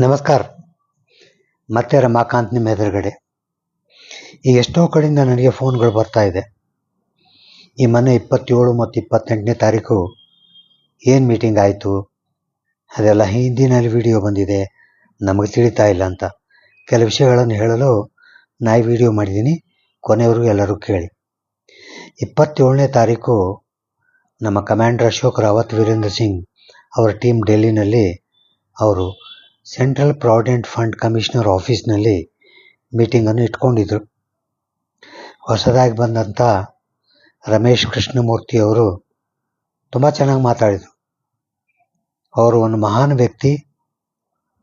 ನಮಸ್ಕಾರ. ಮತ್ತೆ ರಮಾಕಾಂತ್ ನಿಮ್ಮ ಎದುರುಗಡೆ. ಈಗ ಎಷ್ಟೋ ಕಡೆಯಿಂದ ನನಗೆ ಫೋನ್ಗಳು ಬರ್ತಾ ಇದೆ. ಈ ಮೊನ್ನೆ ಇಪ್ಪತ್ತೇಳು ಮತ್ತು ಇಪ್ಪತ್ತೆಂಟನೇ ತಾರೀಕು ಏನು ಮೀಟಿಂಗ್ ಆಯಿತು? ಅದೆಲ್ಲ ಹಿಂದಿನಲ್ಲಿ ವಿಡಿಯೋ ಬಂದಿದೆ. ನಮಗೆ ತಿಳಿತಾ ಇಲ್ಲ ಅಂತ. ಕೆಲವು ವಿಷಯಗಳನ್ನು ಹೇಳಲು ನಾ ಈ ವಿಡಿಯೋ ಮಾಡಿದ್ದೀನಿ. ಕೊನೆಯವರೆಗೂ ಎಲ್ಲರೂ ಕೇಳಿ. ಇಪ್ಪತ್ತೇಳನೇ ತಾರೀಕು ನಮ್ಮ ಕಮಾಂಡರ್ ಅಶೋಕ್ ರಾವತ್, ವೀರೇಂದ್ರ ಸಿಂಗ್ ಅವರ ಟೀಮ್ ಡೆಲ್ಲಿನಲ್ಲಿ ಅವರು ಸೆಂಟ್ರಲ್ ಪ್ರಾವಿಡೆಂಟ್ ಫಂಡ್ ಕಮಿಷನರ್ ಆಫೀಸ್ನಲ್ಲಿ ಮೀಟಿಂಗನ್ನು ಇಟ್ಕೊಂಡಿದ್ರು. ಹೊಸದಾಗಿ ಬಂದಂಥ ರಮೇಶ್ ಕೃಷ್ಣಮೂರ್ತಿ ಅವರು ತುಂಬ ಚೆನ್ನಾಗಿ ಮಾತಾಡಿದರು. ಅವರು ಒಂದು ಮಹಾನ್ ವ್ಯಕ್ತಿ.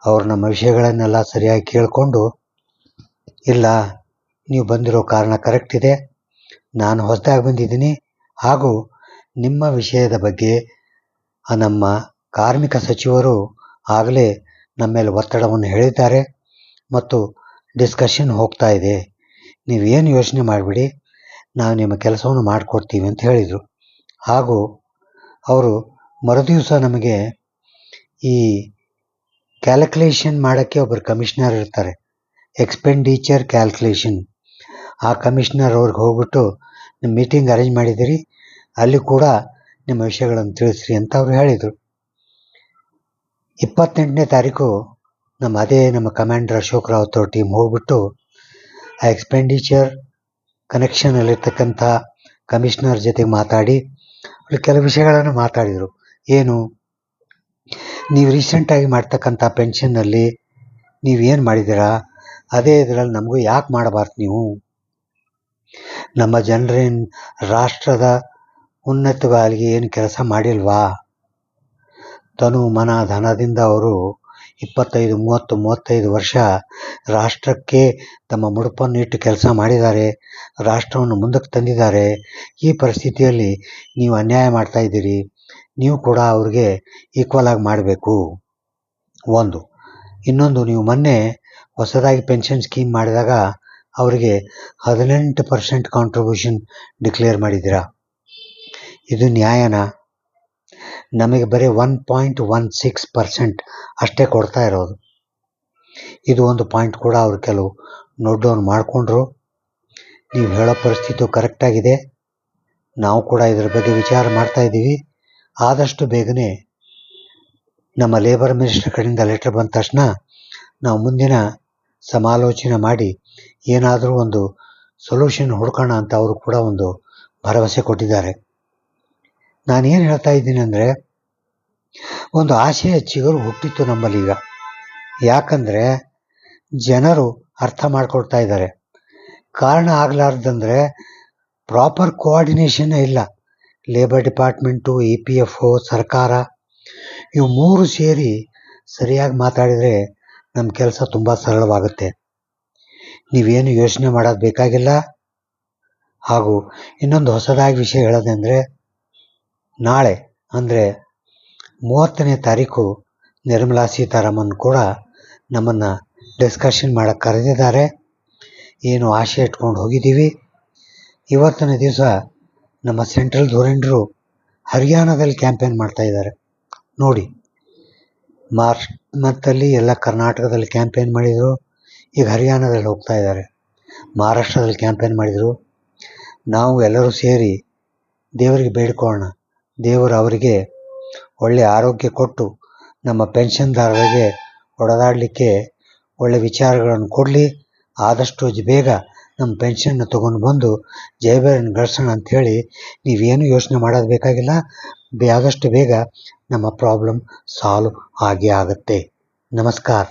ಅವರು ನಮ್ಮ ವಿಷಯಗಳನ್ನೆಲ್ಲ ಸರಿಯಾಗಿ ಕೇಳಿಕೊಂಡು, ಇಲ್ಲ, ನೀವು ಬಂದಿರೋ ಕಾರಣ ಕರೆಕ್ಟ್ ಇದೆ. ನಾನು ಹೊಸದಾಗಿ ಬಂದಿದ್ದೀನಿ. ಹಾಗೂ ನಿಮ್ಮ ವಿಷಯದ ಬಗ್ಗೆ ನಮ್ಮ ಕಾರ್ಮಿಕ ಸಚಿವರು ಆಗಲೇ ನಮ್ಮ ಮೇಲೆ ಒತ್ತಡವನ್ನು ಹೇಳಿದ್ದಾರೆ ಮತ್ತು ಡಿಸ್ಕಷನ್ ಹೋಗ್ತಾ ಇದೆ. ನೀವೇನು ಯೋಚನೆ ಮಾಡಿಬಿಡಿ, ನಾವು ನಿಮ್ಮ ಕೆಲಸವನ್ನು ಮಾಡಿಕೊಡ್ತೀವಿ ಅಂತ ಹೇಳಿದರು. ಹಾಗೂ ಅವರು ಮರುದಿವಸ ನಮಗೆ ಈ ಕ್ಯಾಲ್ಕುಲೇಷನ್ ಮಾಡೋಕ್ಕೆ ಒಬ್ಬರು ಕಮಿಷನರ್ ಇರ್ತಾರೆ ಎಕ್ಸ್ಪೆಂಡಿಚರ್ ಕ್ಯಾಲ್ಕುಲೇಷನ್ ಆ ಕಮಿಷನರ್ ಅವ್ರಿಗೆ ಹೋಗ್ಬಿಟ್ಟು ನಿಮ್ಮ ಮೀಟಿಂಗ್ ಅರೇಂಜ್ ಮಾಡಿದ್ದೀರಿ, ಅಲ್ಲಿ ಕೂಡ ನಿಮ್ಮ ವಿಷಯಗಳನ್ನು ತಿಳಿಸ್ರಿ ಅಂತ ಅವರು ಹೇಳಿದರು. ಇಪ್ಪತ್ತೆಂಟನೇ ತಾರೀಕು ನಮ್ಮ ಅದೇ ನಮ್ಮ ಕಮಾಂಡರ್ ಅಶೋಕ್ ರಾವತ್ ಅವ್ರ ಟೀಮ್ ಹೋಗ್ಬಿಟ್ಟು ಆ ಎಕ್ಸ್ಪೆಂಡಿಚರ್ ಕನೆಕ್ಷನಲ್ಲಿರ್ತಕ್ಕಂಥ ಕಮಿಷನರ್ ಜೊತೆಗೆ ಮಾತಾಡಿ ಕೆಲವು ವಿಷಯಗಳನ್ನು ಮಾತಾಡಿದರು. ಏನು? ನೀವು ರೀಸೆಂಟಾಗಿ ಮಾಡ್ತಕ್ಕಂಥ ಪೆನ್ಷನ್ನಲ್ಲಿ ಏನು ಮಾಡಿದ್ದೀರಾ? ಅದೇ ಇದರಲ್ಲಿ ನಮಗೂ ಯಾಕೆ ಮಾಡಬಾರ್ದು ನೀವು? ನಮ್ಮ ಜನರೇನು ರಾಷ್ಟ್ರದ ಉನ್ನತವಾಗಿ ಏನು ಕೆಲಸ ಮಾಡಿಲ್ವಾ? ತನು ಮನ ಧನದಿಂದ ಅವರು ಇಪ್ಪತ್ತೈದು, ಮೂವತ್ತು, ಮೂವತ್ತೈದು ವರ್ಷ ರಾಷ್ಟ್ರಕ್ಕೆ ತಮ್ಮ ಮುಡುಪನ್ನು ಇಟ್ಟು ಕೆಲಸ ಮಾಡಿದ್ದಾರೆ, ರಾಷ್ಟ್ರವನ್ನು ಮುಂದಕ್ಕೆ ತಂದಿದ್ದಾರೆ. ಈ ಪರಿಸ್ಥಿತಿಯಲ್ಲಿ ನೀವು ಅನ್ಯಾಯ ಮಾಡ್ತಾ ಇದ್ದೀರಿ. ನೀವು ಕೂಡ ಅವ್ರಿಗೆ ಈಕ್ವಲ್ ಆಗಿ ಮಾಡಬೇಕು. ಒಂದು. ಇನ್ನೊಂದು, ನೀವು ಮೊನ್ನೆ ಹೊಸದಾಗಿ ಪೆನ್ಷನ್ ಸ್ಕೀಮ್ ಮಾಡಿದಾಗ ಅವರಿಗೆ ಹದಿನೆಂಟು ಪರ್ಸೆಂಟ್ ಕಾಂಟ್ರಿಬ್ಯೂಷನ್ ಡಿಕ್ಲೇರ್ ಮಾಡಿದ್ದೀರಾ? ಇದು ನ್ಯಾಯನಾ? ನಮಗೆ ಬರೀ one point one six percent ಅಷ್ಟೇ ಕೊಡ್ತಾ ಇರೋದು. ಇದು ಒಂದು ಪಾಯಿಂಟ್ ಕೂಡ ಅವರು ಕೆಲವು ನೋಟ್ ಡೌನ್ ಮಾಡಿಕೊಂಡ್ರು. ನೀವು ಹೇಳೋ ಪರಿಸ್ಥಿತಿ ಕರೆಕ್ಟಾಗಿದೆ ನಾವು ಕೂಡ ಇದರ ಬಗ್ಗೆ ವಿಚಾರ ಮಾಡ್ತಾ ಇದ್ದೀವಿ. ಆದಷ್ಟು ಬೇಗನೆ ನಮ್ಮ ಲೇಬರ್ ಮಿನಿಸ್ಟರ್ ಕಡೆಯಿಂದ ಲೆಟರ್ ಬಂದ ತಕ್ಷಣ ನಾವು ಮುಂದಿನ ಸಮಾಲೋಚನೆ ಮಾಡಿ ಏನಾದರೂ ಒಂದು ಸೊಲ್ಯೂಷನ್ ಹುಡ್ಕೋಣ ಅಂತ ಅವರು ಕೂಡ ಒಂದು ಭರವಸೆ ಕೊಟ್ಟಿದ್ದಾರೆ. ನಾನೇನು ಹೇಳ್ತಾ ಇದ್ದೀನಿ ಅಂದರೆ, ಒಂದು ಆಶಯ ಚಿಗುರು ಹುಟ್ಟಿತ್ತು ಈಗ. ಯಾಕಂದರೆ, ಜನರು ಅರ್ಥ ಮಾಡ್ಕೊಳ್ತಾ ಇದ್ದಾರೆ. ಕಾರಣ ಆಗಲಾರ್ದಂದರೆ ಪ್ರಾಪರ್ ಕೋಆರ್ಡಿನೇಷನ್ ಇಲ್ಲ. Labour department E P F O ಸರ್ಕಾರ, ಇವು ಮೂರು ಸೇರಿ ಸರಿಯಾಗಿ ಮಾತಾಡಿದರೆ ನಮ್ಮ ಕೆಲಸ ತುಂಬ ಸರಳವಾಗುತ್ತೆ. ನೀವೇನು ಯೋಚನೆ ಮಾಡೋದು ಬೇಕಾಗಿಲ್ಲ? ಹಾಗೂ ಇನ್ನೊಂದು ಹೊಸದಾಗಿ ವಿಷಯ ಹೇಳೋದಂದರೆ ನಾಳೆ, ಅಂದರೆ ಮೂವತ್ತನೇ ತಾರೀಕು ನಿರ್ಮಲಾ ಸೀತಾರಾಮನ್ ಕೂಡ ನಮ್ಮನ್ನು ಡಿಸ್ಕಷನ್ ಮಾಡೋಕ್ಕೆ ಕರೆದಿದ್ದಾರೆ. ಏನು ಆಶೆ ಇಟ್ಕೊಂಡು ಹೋಗಿದ್ದೀವಿ. ಇವತ್ತಿನ ದಿವಸ ನಮ್ಮ ಸೆಂಟ್ರಲ್ ಧೋರಣರು ಹರಿಯಾಣದಲ್ಲಿ ಕ್ಯಾಂಪೇನ್ ಮಾಡ್ತಾ ಇದ್ದಾರೆ. ನೋಡಿ, ಮಾರ್ಚ್ ಮಂತಲ್ಲಿ ಎಲ್ಲ ಕರ್ನಾಟಕದಲ್ಲಿ ಕ್ಯಾಂಪೇನ್ ಮಾಡಿದರು, ಈಗ ಹರಿಯಾಣದಲ್ಲಿ ಹೋಗ್ತಾ ಇದ್ದಾರೆ. ಮಹಾರಾಷ್ಟ್ರದಲ್ಲಿ ಕ್ಯಾಂಪೇನ್ ಮಾಡಿದರು. ನಾವು ಎಲ್ಲರೂ ಸೇರಿ ದೇವರಿಗೆ ಬೇಡ್ಕೊಳ್ಳೋಣ. ದೇವರು ಅವರಿಗೆ ಒಳ್ಳೆಯ ಆರೋಗ್ಯ ಕೊಟ್ಟು ನಮ್ಮ ಪೆನ್ಷನ್ದಾರರಿಗೆ ಹೊಡೆದಾಡಲಿಕ್ಕೆ ಒಳ್ಳೆಯ ವಿಚಾರಗಳನ್ನು ಕೊಡಲಿ. ಆದಷ್ಟು ಬೇಗ ನಮ್ಮ ಪೆನ್ಷನ್ನ ತೊಗೊಂಡು ಬಂದು ಜಯಬೇರನ್ನು ಗಳಿಸೋಣ ಅಂಥೇಳಿ ನೀವೇನು ಯೋಚನೆ ಮಾಡೋದು ಬೇಕಾಗಿಲ್ಲ. ಬೇ ಆದಷ್ಟು ಬೇಗ ನಮ್ಮ ಪ್ರಾಬ್ಲಮ್ ಸಾಲ್ವ್ ಆಗಿ ಆಗುತ್ತೆ. ನಮಸ್ಕಾರ.